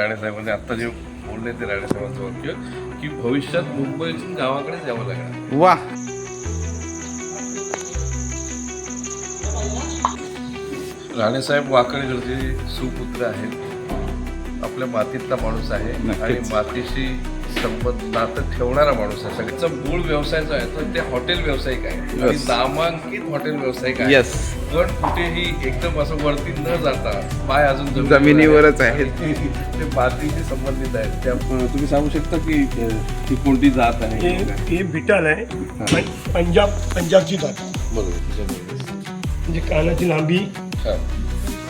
राणेसाहेबांनी आता जे बोलले ते राणेसाहेबांचं वाक्य की भविष्यात मुंबईतून गावाकडे यावं लागणार. वा. राणेसाहेब वाकणेकरचे सुपुत्र आहेत. आपल्या मातीतला माणूस आहे. आणि मातीशी संबंध नातं ठेवणारा माणूस आहे सगळ्याचा मूळ व्यवसाय जो आहे तो ते हॉटेल व्यावसायिक आहे. आणि. नामांकित हॉटेल व्यावसायिक आहे. पण कुठेही एकदम असं वरती न जाता पाय अजून जमिनीवरच आहेत. ते मातीशी संबंधित आहेत. त्या तुम्ही सांगू शकता की ती कोणती जात आहे? हे हे बिटाल आहे. पंजाब पंजाबची जात. बरोबर. म्हणजे कानाची लांबी.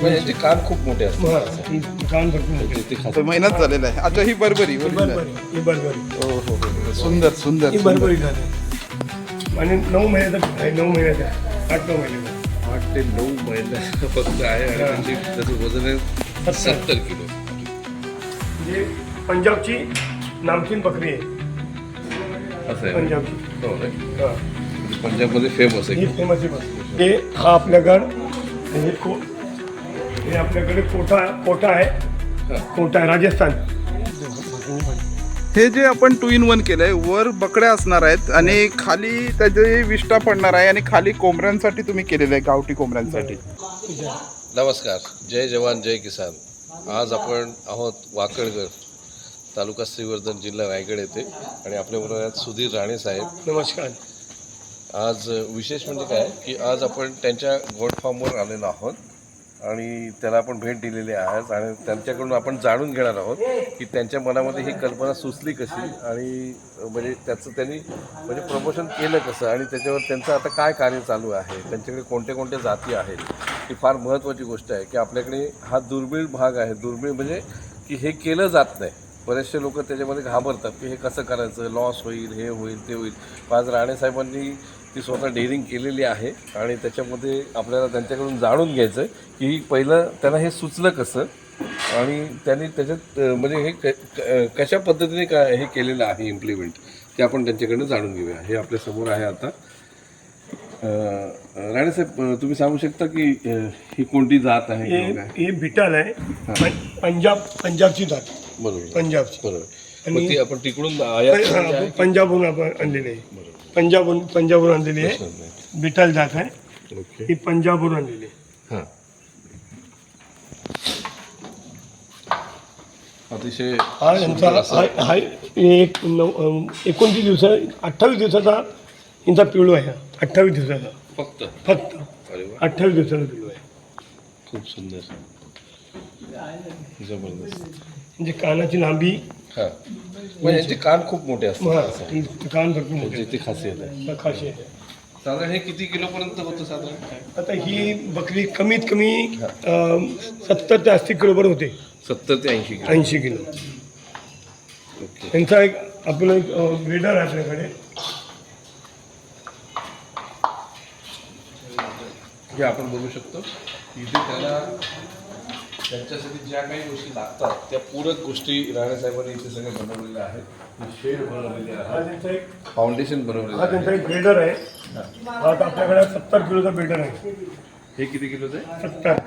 हा. म्हणजे कान खूप मोठे असतात. हा, ही कान भरपूर मोठे. म्हणजे ते मेहनत झालेला आहे. अच्छा ही बरबरी ही original. बरबरी ही बरबरी. हो हो हो. सुंदर सुंदर ही सुंदर. बरबरी आणि नऊ महिन्याचा आहे नऊ महिन्याचा आहे. आठ नऊ महिन्याचा आठ ते नऊ महिने फक्त आहे आणि त्यांची त्याचं वजन आहे सत्तर. किलो. म्हणजे पंजाबची नामकीन बकरी आहे. असं आहे. पंजाबची. हो ना? हा. म्हणजे पंजाबमध्ये फेमस ही आहे फेमस आहे बस. हे हा आपल्याकडं हे को हे आपल्याकडे कोटा कोटा आहे? कोटा आहे? राजस्थान. हे जे आपण टू इन वन केलंय वर बकड्या असणार आहेत आणि खाली त्याचे विष्टा पडणार आहे आणि खाली कोंबड्यांसाठी तुम्ही केलेलं आहे गावठी कोंबड्यांसाठी नमस्कार. जय जवान जय किसान. आज आपण आहोत वाकडगर तालुका श्रीवर्धन जिल्हा रायगड येथे. आणि आपल्याबरोबर आहेत सुधीर राणे साहेब. नमस्कार. आज विशेष म्हणजे काय? की आज आपण त्यांच्या गोट फार्मवर आलेलो आहोत. आणि त्याला आपण भेट दिलेली आहात आणि त्यांच्याकडून आपण जाणून घेणार आहोत की त्यांच्या मनामध्ये ही कल्पना सुचली कशी आणि म्हणजे त्याचं त्यांनी म्हणजे प्रमोशन केलं कसं आणि त्याच्यावर त्यांचं आता काय कार्य चालू आहे? त्यांच्याकडे कोणत्या कोणत्या जाती आहेत? ही फार महत्त्वाची गोष्ट आहे की आपल्याकडे हा दुर्मिळ भाग आहे. दुर्मिळ म्हणजे की हे केलं जात नाही. बरेचसे लोक त्याच्यामध्ये घाबरतात की हे कसं करायचं? लॉस होईल हे होईल ते होईल. आज राणेसाहेबांनी ती स्वतः डेअरिंग केलेली आहे आणि त्याच्यामध्ये आपल्याला त्यांच्याकडून जाणून घ्यायचं आहे की पहिलं त्यांना हे सुचलं कसं आणि त्यांनी त्याच्यात म्हणजे हे क- कशा पद्धतीने का हे केलेलं आहे इम्प्लिमेंट ते आपण त्यांच्याकडनं जाणून घेऊया. हे आपल्यासमोर आहे आता. राणेसाहेब तुम्ही सांगू शकता की ही कोणती जात आहे हे? हे बिटाल आहे. पंजाब पंजाबची जात. बरोबर. पंजाबची. बरोबर. आणि- आपण तिकडून पंजाबहून आपण आणलेली आहे. बरोबर. पंजाबहून पंजाबहून आणलेली आहे. बिटाल जात आहे. ओके. ही पंजाबहून आणलेली आहे. हां. अतिशय हा यांचा हा हा एक नऊ एकोणतीस दिवसा अठ्ठावीस दिवसाचा यांचा पिळू आहे. हा. अठ्ठावीस दिवसाचा. फक्त? फक्त. अरे वा. अठ्ठावीस दिवसाचा पिळू आहे. खूप सुंदर. जबरदस्त. म्हणजे कानाची लांबी. हां. म्हणजे यांचे कान खूप मोठे हा, असतात. ही कान भरपूर मोठे त्यांची ती खासियत आहे आहे. खासियत आहे साधारण हे किती किलोपर्यंत होतं साधारण? आता ही बकरी कमीत कमी अं, सत्तर ते अस्सी किलोवर होते. सत्तर ते ऐंशी किलो. ऐंशी किलो. ओके. त्यांचा एक आपलं एक ब्रीडर आहे आपल्याकडे. हे आपण बघू शकतो. इथे त्याला त्यांच्यासाठी ज्या काही गोष्टी लागतात त्या पूरक गोष्टी राणेसाहेबांनी इथे सगळे बनवलेल्या आहेत. शेड बनवलेले हा आहे त्यांचा एक फाउंडेशन बनवलेलं हा त्यांचा आहे. एक ब्रीडर आहे. हा. आता आपल्याकडे सत्तर किलोचा ब्रीडर आहे. हे किती किलोचं आहे? सत्तर.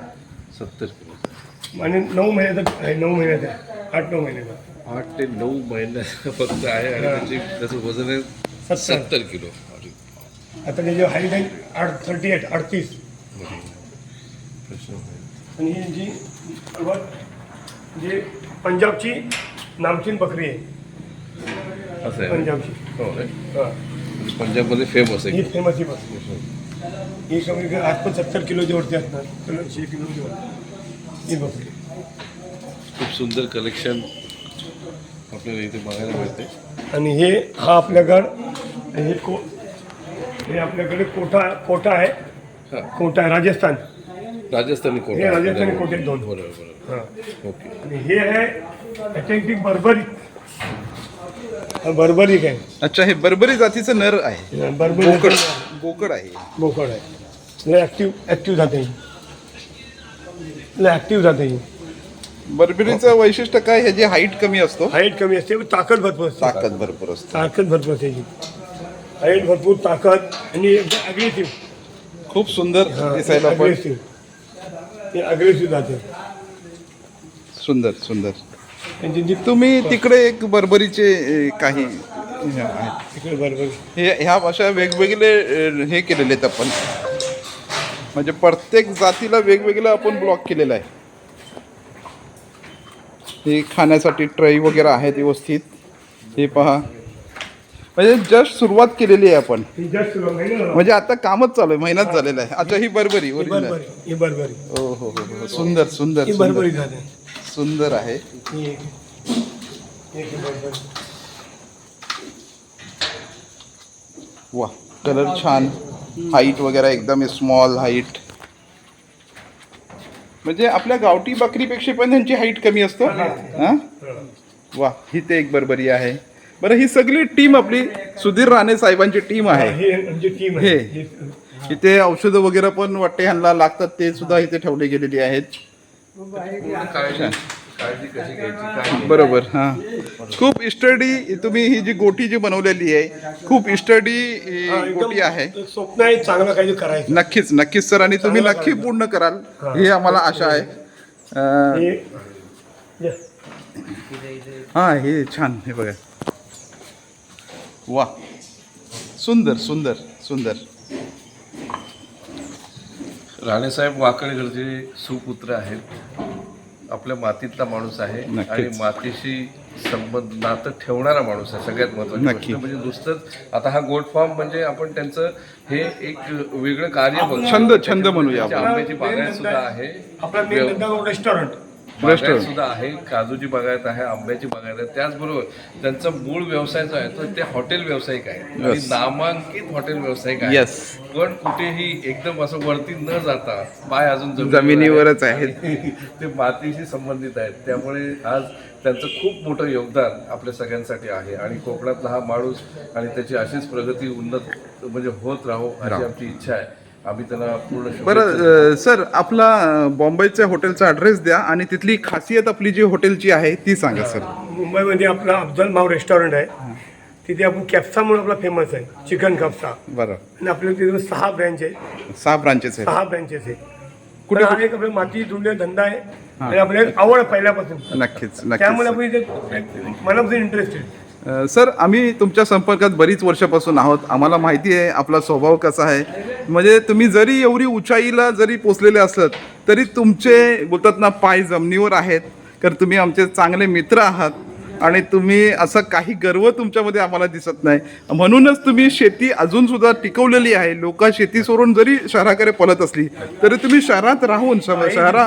सत्तर किलो आणि नऊ महिन्याचा आहे नऊ महिन्याचा आहे. आठ नऊ महिन्याचा. आठ ते नऊ महिन्या फक्त आहे आणि त्याची त्याचं वजन आहे सत्तर. सत्तर किलो. अरे आता त्याची हाईट आहे आठ थर्टी एट अडतीस. प्रश्न नाही. आणि ही जी जे पंजाबची नामचीन बकरी आहे. असं आहे. पंजाबची. हो? हा. म्हणजे पंजाबमध्ये फेमस ही आहे फेमस ही बकरी ही कमी आज पण सत्तर किलोची वरती असणार किलो ऐंशी किलोची वरती ही बकरी खूप सुंदर कलेक्शन आपल्याला इथे बघायला मिळते. आणि हे हा आपल्याकडं हे को हे आपल्याकडे कोटा कोटा आहे? हां. कोटा आहे? राजस्थान. राजस्थानी कोटा हे राजस्थानी कोटे दोन. बरोबर बरोबर. हां. ओके. आणि हे आहे अथेंटिक बर्बरिक हा बर्बरिक आहे अच्छा हे बरबरी जातीचं नर आहे. बर्बरिक बोकड बोकड आहे. बोकड आहे. लय ॲक्टिव्ह ॲक्टिव्ह जाते ही लय ॲक्टिव्ह जाते ही बरबरीचं वैशिष्ट्य काय? ह्याची हाईट कमी असतो. हाईट कमी असते पण ताकद भरपूर असते. ताकद भरपूर असते. ताकद भरपूर असते हाईट भरपूर ताकद आणि अग्रेसिव्ह खूप सुंदर दिसायला पण. हे अग्रेसिव्ह सुंदर सुंदर. त्यांची जी तुम्ही तिकडे एक बरबरीचे ए, काही हे आहेत. तिकडे बरोबर. हे ह्या अशा वेगवेगळे अ, हे केलेले आहेत आपण. म्हणजे प्रत्येक जातीला वेगवेगळं आपण ब्लॉक केलेलं आहे. हे खाण्यासाठी ट्रई वगैरे आहेत व्यवस्थित. हे पहा. म्हणजे जस्ट सुरुवात केलेली आहे आपण. ही सुरू म्हणजे आता कामच चालू आहे महिनाच झालेला आहे. अच्छा ही बरबरी ओरिजिनल बरोबरी ही बरोबरी. हो हो हो हो. सुंदर सुंदर ही सुंदर. बरोबरी झाली. सुंदर आहे. ही एक एक ही बरोबरी. वा कलर छान. हाईट वगैरे एकदम स्मॉल हाईट म्हणजे आपल्या गावठी बकरीपेक्षा पण त्यांची हाईट कमी असतो? हा? वा ही ते एक बरबरी आहे. बरं ही सगळी टीम आपली सुधीर राणे साहेबांची टीम आहे ही आमची टीम. आहे इथे औषधं वगैरे पण वाटते ह्यांना लागतात ते सुद्धा इथे ठेवले गेलेली आहेत पूर्ण काळजी काळजी कशी घ्यायची काय बरोबर हा खूप इस्टडी तुम्ही ही जी गोटी जी बनवलेली आहे खूप इस्टडी हा, एकदम गोटी आहे स्वप्न आहे चांगलं काही करायचं नक्कीच नक्कीच सर आणि तुम्ही नक्की. पूर्ण कराल हा. आम्हाला आशा आहे अं, हे. हा हे छान हे बघा वा. सुंदर सुंदर सुंदर. राणेसाहेब वाकणेकरचे सुपुत्र आहेत. आपल्या मातीतला माणूस आहे. आणि मातीशी संबंध नातं ठेवणारा माणूस आहे. सगळ्यात महत्वाची म्हणजे नुसतंच आता हा गोट फार्म म्हणजे आपण त्यांचं हे एक वेगळं कार्य. छंद- छंद म्हणूया. आंब्याची बागायत सुद्धा आहे. आपला मेन धंदा रेस्टॉरंट बागायत. सुद्धा आहे काजूची बागायत आहे आंब्याची बागायत आहे त्याचबरोबर त्यांचा मूळ व्यवसाय जो आहे तो ते हॉटेल व्यावसायिक आहे आणि. नामांकित हॉटेल व्यावसायिक आहे. पण कुठेही एकदम असं वरती न जाता पाय अजून जमिनीवरच आहेत. ते मातीशी संबंधित आहेत त्यामुळे आज त्यांचं खूप मोठं योगदान आपल्या सगळ्यांसाठी आहे आणि कोकणातला हा माणूस आणि त्याची अशीच प्रगती उन्नत म्हणजे होत राहो अशी आमची इच्छा आहे आम्ही त्यांना पूर्ण बरं सर आपला बॉम्बेच्या हॉटेलचा ॲड्रेस द्या आणि तिथली खासियत आपली जी हॉटेलची आहे ती सांगा सर. मुंबईमध्ये आपला अफजल माव रेस्टॉरंट आहे. तिथे आपण कॅप्सा म्हणून आपला फेमस आहे चिकन कॅप्सा. बरं. आणि आपल्या तिथे सहा ब्रँच आहे सहा ब्रांचेस आहेत. सहा ब्रँचेस आहे कुठे- कुठे? हा एक आपल्या माती जुळले धंदा आहे. आणि आपल्याला एक आवड आहे पहिल्यापासून. नक्कीच त्यामुळे नक्कीच आपण इथे मनापासून इंटरेस्टेड सर आम्ही तुमच्या संपर्कात बरीच वर्षापासून आहोत. आम्हाला माहिती आहे आपला स्वभाव कसा आहे. म्हणजे तुम्ही जरी एवढी उंचाईला जरी पोचलेले असत तरी तुमचे बोलतात ना पाय जमिनीवर आहेत. कारण तुम्ही आमचे चांगले मित्र आहात. आणि तुम्ही असं काही गर्व तुमच्यामध्ये आम्हाला दिसत नाही. म्हणूनच तुम्ही शेती अजून सुद्धा टिकवलेली आहे. लोक शेती सोडून जरी शहराकडे पळत असली तरी तुम्ही शहरात राहून शहरा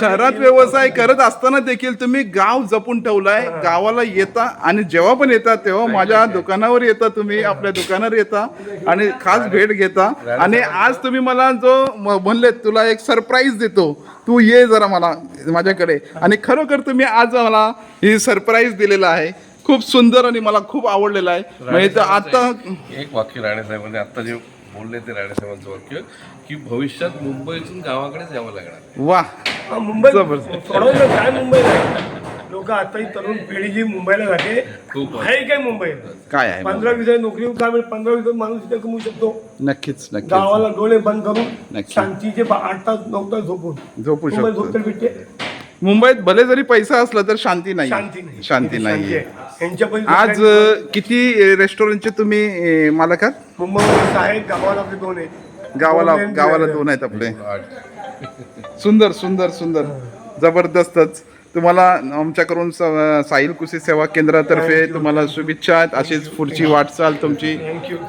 शहरात व्यवसाय करत असताना देखील तुम्ही गाव जपून ठेवलाय. गावाला येता आणि जेव्हा पण येता तेव्हा माझ्या दुकानावर येता तुम्ही आपल्या दुकानावर येता आणि खास भेट घेता. आणि आज तुम्ही मला जो म्हणले तुला एक सरप्राईज देतो. तू ये जरा मला माझ्याकडे. आणि खरोखर तुम्ही आज मला ही सरप्राईज दिलेला आहे. खूप सुंदर आणि मला खूप आवडलेला आहे. म्हणजे तर आता एक वाक्य राणेसाहेबांनी आता जे बोलले ते राणेसाहेबांचं वाक्य की भविष्यात मुंबईतून गावाकडेच यावं लागणार. वा हा, मुंबई काय मुंबईला? लोक आता ही तरुण पिढी जी मुंबईला जाते खूप आहे. काय मुंबईला काय आहे पंधरा वीस नोकरी काय मिळेल पंधरा वीस माणूस इथे कमवू शकतो. नक्कीच नक्कीच. गावाला डोळे बंद करून नक्की. शांतीचे बा- आठ तास नऊ तास झोपून. झोपू मुंबईत शकतो. भेटते मुंबईत भले जरी पैसा असला तर शांती नाही शांती नाही शांती नाही आहे. यांच्या पण आज अ, किती रेस्टॉरंटचे तुम्ही अ, मालक आहात? मुंबईमध्ये आहेत गावाला आपले दोन आहेत. गावाला दोन आहेत. गावाला दोन आहेत आपले. सुंदर सुंदर सुंदर. जबरदस्तच. तुम्हाला आमच्याकडून स- साहिल कृषी सेवा केंद्रातर्फे तुम्हाला शुभेच्छा. आहेत अशीच पुढची वाटचाल तुमची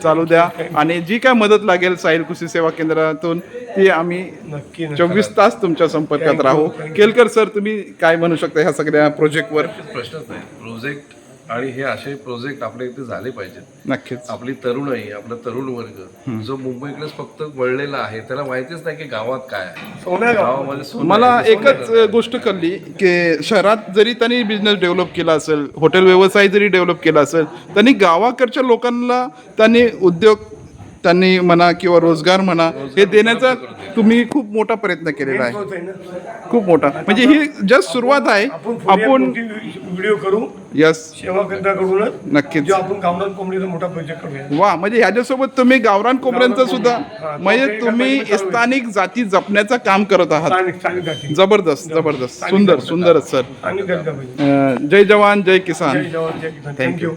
चालू द्या. आणि जी काय मदत लागेल साहिल कृषी सेवा केंद्रातून ती आम्ही नक्की नक्की. चोवीस तास तुमच्या संपर्कात राहू. केलकर सर तुम्ही काय म्हणू शकता ह्या सगळ्या प्रोजेक्टवर प्रश्नच नाही. प्रोजेक्ट आणि हे असे प्रोजेक्ट आपल्या इथे झाले पाहिजेत. नक्कीच. आपली तरुणाई आपला तरुण वर्ग जो मुंबईकडेच फक्त वळलेला आहे त्याला माहितीच नाही की गावात काय आहे. गावामध्ये सोनं मला आहे, सोनं एकच आहे. गोष्ट कळली की शहरात जरी त्यांनी बिझनेस डेव्हलप केला असेल हॉटेल व्यवसाय जरी डेव्हलप केला असेल त्यांनी गावाकडच्या लोकांना त्यांनी उद्योग त्यांनी म्हणा किंवा रोजगार म्हणा हे देण्याचा तुम्ही खूप मोठा प्रयत्न केलेला आहे. खूप मोठा. म्हणजे ही जस्ट सुरुवात आहे. आपण व्हिडिओ करू. यस सेवा केंद्राकडूनच नक्कीच. जो आपण कामराज कोंबडीचा मोठा प्रोजेक्ट करूया. वा म्हणजे ह्याच्यासोबत तुम्ही गावरान कोंबड्यांचं सुद्धा म्हणजे तुम्ही. स्थानिक जाती जपण्याचं काम करत आहात. स्थानिक स्थानिक जाती. जबरदस्त जबरदस्त. सुंदर सुंदरच सर. जय जवान जय किसान. थँक्यू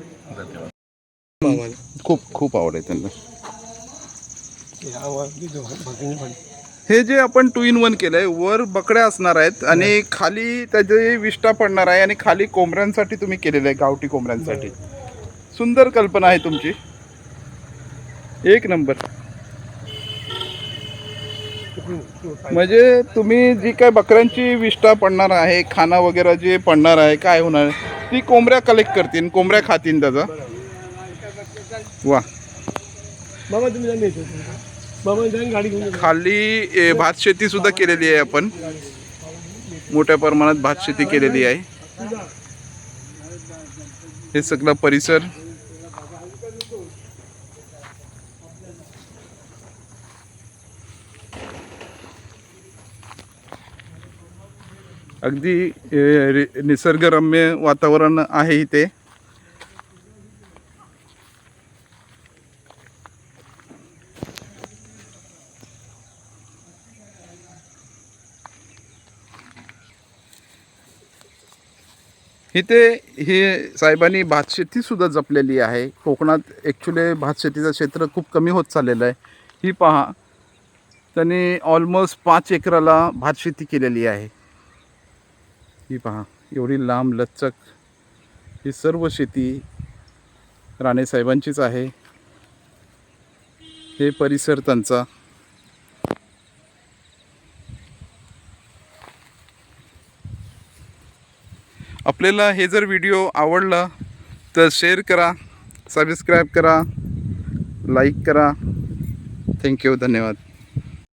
खूप खूप आवड आहे त्यांना. हे जे आपण टू इन वन केलंय वर बकड्या असणार आहेत आणि खाली त्याचे विष्टा पडणार आहे आणि खाली कोंबड्यांसाठी तुम्ही केलेलं आहे गावठी कोंबड्यांसाठी सुंदर कल्पना आहे तुमची. एक नंबर. म्हणजे तुम्ही जी काय बकऱ्यांची विष्टा पडणार आहे खाना वगैरे जे पडणार आहे काय होणार आहे, ती कोंबड्या कलेक्ट करतील कोंबड्या खातील त्याचा. वा. खाली ए, भात शेती सुद्धा केलेली आहे आपण. मोठ्या प्रमाणात भात शेती केलेली आहे. हे सगळा परिसर. अगदी निसर्गरम्य वातावरण आहे इथे. इथे हे साहेबांनी भातशेतीसुद्धा जपलेली आहे. कोकणात ॲक्च्युली भातशेतीचं क्षेत्र खूप कमी होत चाललेलं आहे. ही पहा त्यांनी ऑलमोस्ट पाच एकराला भातशेती केलेली आहे. ही पहा एवढी लांब लचक ही सर्व शेती राणे साहेबांचीच आहे. हे परिसर त्यांचा. आपल्याला हे जर व्हिडिओ आवडला तर शेअर करा सबस्क्राईब करा लाईक करा. थँक्यू धन्यवाद.